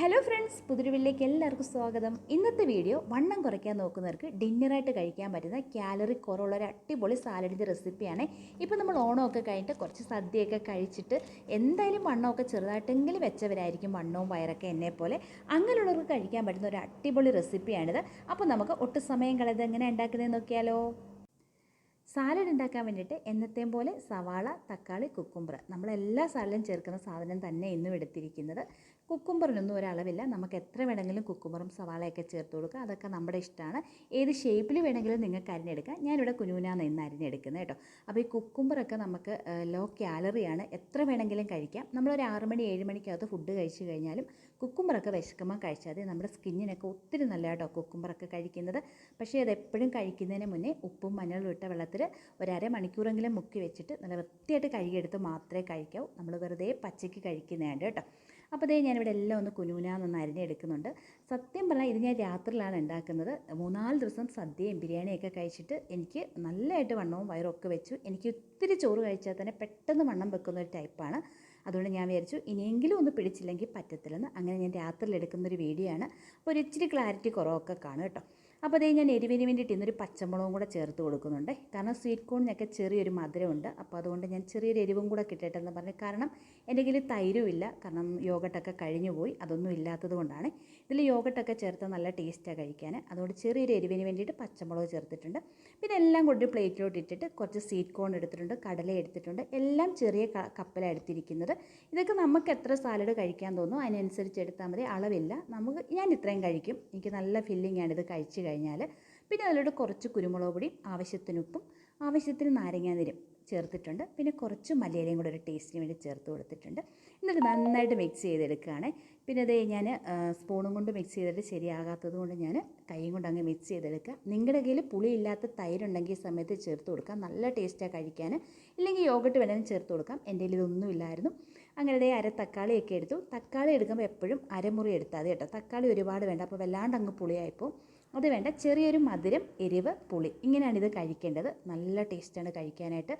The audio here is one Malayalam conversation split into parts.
ഹലോ ഫ്രണ്ട്സ് പുതിരുവിലേക്ക് എല്ലാവർക്കും സ്വാഗതം. ഇന്നത്തെ വീഡിയോ വണ്ണം കുറയ്ക്കാൻ നോക്കുന്നവർക്ക് ഡിന്നറായിട്ട് കഴിക്കാൻ പറ്റുന്ന കാലറി കുറവുള്ള ഒരു അടിപൊളി സാലഡിന്റെ റെസിപ്പിയാണ് ഇപ്പോൾ നമ്മൾ ഓണമൊക്കെ കഴിഞ്ഞിട്ട് കുറച്ച് സദ്യയൊക്കെ കഴിച്ചിട്ട് എന്തായാലും വണ്ണമൊക്കെ ചെറുതായിട്ടെങ്കിലും വെച്ചവരായിരിക്കും വണ്ണവും വയറൊക്കെ എന്നെ പോലെ അങ്ങനെയുള്ളവർക്ക് കഴിക്കാൻ പറ്റുന്ന ഒരു അടിപൊളി റെസിപ്പിയാണിത് അപ്പോൾ നമുക്ക് ഒട്ടും സമയം കളയത് എങ്ങനെ ഉണ്ടാക്കുന്നതെന്ന് നോക്കിയാലോ. സാലഡ് ഉണ്ടാക്കാൻ വേണ്ടിയിട്ട് എന്നത്തെയും പോലെ സവാള തക്കാളി കുക്കുംബർ. നമ്മളെല്ലാ സാലഡിലും ചേർക്കുന്ന സാധനം തന്നെ ഇന്നും എടുത്തിരിക്കുന്നത്. കുക്കുംബറിനൊന്നും ഒരളവില്ല. നമുക്ക് എത്ര വേണമെങ്കിലും കുക്കുംബറും സവാളയൊക്കെ ചേർത്ത് കൊടുക്കുക അതൊക്കെ നമ്മുടെ ഇഷ്ടമാണ്. ഏത് ഷേപ്പിൽ വേണമെങ്കിലും നിങ്ങൾക്ക് അരിഞ്ഞെടുക്കാം. ഞാനിവിടെ കുനുവിനാന്ന് ഇന്ന് അരിഞ്ഞെടുക്കുന്നത് കേട്ടോ. അപ്പോൾ ഈ കുക്കുംബറൊക്കെ നമുക്ക് ലോ കാലറിയാണ് എത്ര വേണമെങ്കിലും കഴിക്കാം. നമ്മളൊരു ആറ് മണി ഏഴ് മണിക്കകത്ത് ഫുഡ് കഴിച്ചു കഴിഞ്ഞാലും കുക്കുംബറൊക്കെ വിശക്കുമ്പോൾ കഴിച്ചാൽ മതി. നമ്മുടെ സ്കിന്നിനൊക്കെ ഒത്തിരി നല്ല കേട്ടോ കുക്കുംബറൊക്കെ കഴിക്കുന്നത്. പക്ഷേ അത് എപ്പോഴും കഴിക്കുന്നതിന് മുന്നേ ഉപ്പും മഞ്ഞളും ഇട്ട വെള്ളത്തിൽ ഒരു മണിക്കൂറെങ്കിലും മുക്കി വെച്ചിട്ട് നല്ല വൃത്തിയായിട്ട് കഴുകിയെടുത്ത് മാത്രമേ കഴിക്കാവൂ. നമ്മൾ വെറുതെ പച്ചയ്ക്ക് കഴിക്കുന്നതാണ്ട് കേട്ടോ. അപ്പോൾ അതേ ഞാനിവിടെ എല്ലാം ഒന്ന് കുനുകുനാന്നൊന്ന് അരിഞ്ഞെടുക്കുന്നുണ്ട്. സത്യം പറഞ്ഞാൽ ഇത് ഞാൻ രാത്രിയിലാണ് ഉണ്ടാക്കുന്നത്. മൂന്നാൽ ദിവസം സദ്യയും ബിരിയാണിയൊക്കെ കഴിച്ചിട്ട് എനിക്ക് നല്ലതായിട്ട് വണ്ണവും വയറൊക്കെ വെച്ചു. എനിക്ക് ഒത്തിരി ചോറ് കഴിച്ചാൽ തന്നെ പെട്ടെന്ന് വണ്ണം വെക്കുന്ന ഒരു ടൈപ്പാണ്. അതുകൊണ്ട് ഞാൻ വിചാരിച്ചു ഇനിയെങ്കിലും ഒന്ന് പിടിച്ചില്ലെങ്കിൽ പറ്റത്തില്ലെന്ന്. അങ്ങനെ ഞാൻ രാത്രിയിൽ എടുക്കുന്നൊരു വീഡിയോ ആണ് അപ്പോൾ ഒരു ഇച്ചിരി ക്ലാരിറ്റി കുറവൊക്കെ കാണും കേട്ടോ. അപ്പോൾ അതേ ഞാൻ എരിവിന് വേണ്ടിയിട്ട് ഇന്നൊരു പച്ചമുളകും കൂടെ ചേർത്ത് കൊടുക്കുന്നുണ്ട്. കാരണം സ്വീറ്റ് കോണിനൊക്കെ ചെറിയൊരു മധുരമുണ്ട്. അപ്പോൾ അതുകൊണ്ട് ഞാൻ ചെറിയൊരു എരിവും കൂടെ കിട്ടട്ടെ എന്ന് പറഞ്ഞു കാരണം എന്റെ കയ്യിൽ തൈരും ഇല്ല കാരണം യോഗട്ടൊക്കെ കഴിഞ്ഞു പോയി. അതൊന്നും ഇല്ലാത്തത് കൊണ്ടാണ്. ഇതിൽ യോഗട്ടൊക്കെ ചേർത്ത് നല്ല ടേസ്റ്റാണ് കഴിക്കാൻ. അതുകൊണ്ട് ചെറിയൊരു എരിവിന് വേണ്ടിയിട്ട് പച്ചമുളക് ചേർത്തിട്ടുണ്ട്. പിന്നെ എല്ലാം കൊണ്ട് പ്ലേറ്റിലോട്ട് ഇട്ടിട്ട് കുറച്ച് സ്വീറ്റ് കോൺ എടുത്തിട്ടുണ്ട്. കടല എടുത്തിട്ടുണ്ട്. എല്ലാം ചെറിയ കപ്പലാണ് എടുത്തിരിക്കുന്നത്. ഇതൊക്കെ നമുക്ക് എത്ര സാലഡ് കഴിക്കാൻ തോന്നുന്നു അതിനനുസരിച്ച് എടുത്താൽ മതി. അളവില്ല. നമുക്ക് ഞാൻ ഇത്രയും കഴിക്കും. എനിക്ക് നല്ല ഫില്ലിംഗ് ആണ് ഇത് കഴിച്ച് കഴിഞ്ഞാൽ പിന്നെ അതിലോട്ട് കുറച്ച് കുരുമുളക് പൊടിയും ആവശ്യത്തിന് ഉപ്പും ആവശ്യത്തിന് നാരങ്ങാനീരും ചേർത്തിട്ടുണ്ട്. പിന്നെ കുറച്ച് മല്ലിയിലയും കൂടെ ഒരു ടേസ്റ്റിന് വേണ്ടി ചേർത്ത് കൊടുത്തിട്ടുണ്ട്. എന്നിട്ട് നന്നായിട്ട് മിക്സ് ചെയ്തെടുക്കുകയാണ്. പിന്നെ അത് ഞാൻ സ്പൂണും കൊണ്ട് മിക്സ് ചെയ്തിട്ട് ശരിയാകാത്തത് കൊണ്ട് ഞാൻ കൈയും കൊണ്ട് അങ്ങ് മിക്സ് ചെയ്തെടുക്കുക. നിങ്ങളുടെ കയ്യിൽ പുളിയില്ലാത്ത തൈരുണ്ടെങ്കിൽ ഈ സമയത്ത് ചേർത്ത് കൊടുക്കാം നല്ല ടേസ്റ്റാണ് കഴിക്കാൻ ഇല്ലെങ്കിൽ യോഗട്ട് വേണമെങ്കിൽ ചേർത്ത് കൊടുക്കാം. എന്റെ കയ്യിൽ ഇതൊന്നും ഇല്ലായിരുന്നു. അങ്ങനെ അര തക്കാളിയൊക്കെ എടുത്തു. തക്കാളി എടുക്കുമ്പോൾ എപ്പോഴും അരമുറി എടുത്താൽ കേട്ടോ. തക്കാളി ഒരുപാട് വേണ്ട. അപ്പോൾ വല്ലാണ്ട് അങ്ങ് പുളിയായിപ്പോൾ അത് വേണ്ട. ചെറിയൊരു മധുരം എരിവ് പുളി. ഇങ്ങനെയാണ് ഇത് കഴിക്കേണ്ടത്. നല്ല ടേസ്റ്റാണ് കഴിക്കാനായിട്ട്.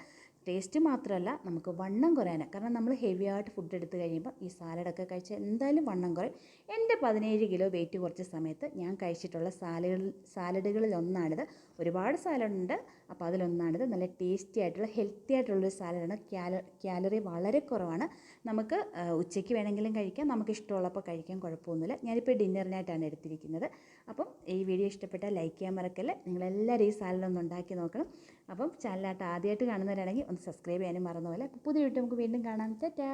ടേസ്റ്റ് മാത്രമല്ല നമുക്ക് വണ്ണം കുറയാൻ കാരണം നമ്മൾ ഹെവി ആയിട്ട് ഫുഡ് എടുത്ത് കഴിയുമ്പോൾ ഈ സാലഡൊക്കെ കഴിച്ചാൽ എന്തായാലും വണ്ണം കുറയും. എന്റെ പതിനേഴ് കിലോ വെയിറ്റ് കുറച്ച സമയത്ത് ഞാൻ കഴിച്ചിട്ടുള്ള സാലഡുകൾ സാലഡുകളിൽ ഒന്നാണിത്. ഒരുപാട് സാലഡുണ്ട് അപ്പോൾ അതിലൊന്നാണിത്. നല്ല ടേസ്റ്റി ആയിട്ടുള്ള ഹെൽത്തി ആയിട്ടുള്ളൊരു സാലഡാണ് ക്യാല ക്യാലറി വളരെ കുറവാണ്. നമുക്ക് ഉച്ചയ്ക്ക് വേണമെങ്കിലും കഴിക്കാം. നമുക്ക് ഇഷ്ടമുള്ളപ്പോൾ കഴിക്കാൻ കുഴപ്പമൊന്നുമില്ല. ഞാനിപ്പോൾ ഡിന്നറിനായിട്ടാണ് എടുത്തിരിക്കുന്നത്. അപ്പം ഈ വീഡിയോ ഇഷ്ടപ്പെട്ടാൽ ലൈക്ക് ചെയ്യാൻ മറക്കല്ലേ? നിങ്ങളെല്ലാവരും ഈ സാലഡ് ഒന്ന് ഉണ്ടാക്കി നോക്കണം. അപ്പം ചാനലായിട്ട് ആദ്യമായിട്ട് കാണുന്നവരാണെങ്കിൽ ഒന്ന് സബ്സ്ക്രൈബ് ചെയ്യാനും മറന്നു പോലെ അപ്പോൾ പുതിയ വീട്ടിൽ നമുക്ക് വീണ്ടും കാണാം. ടാറ്റാ.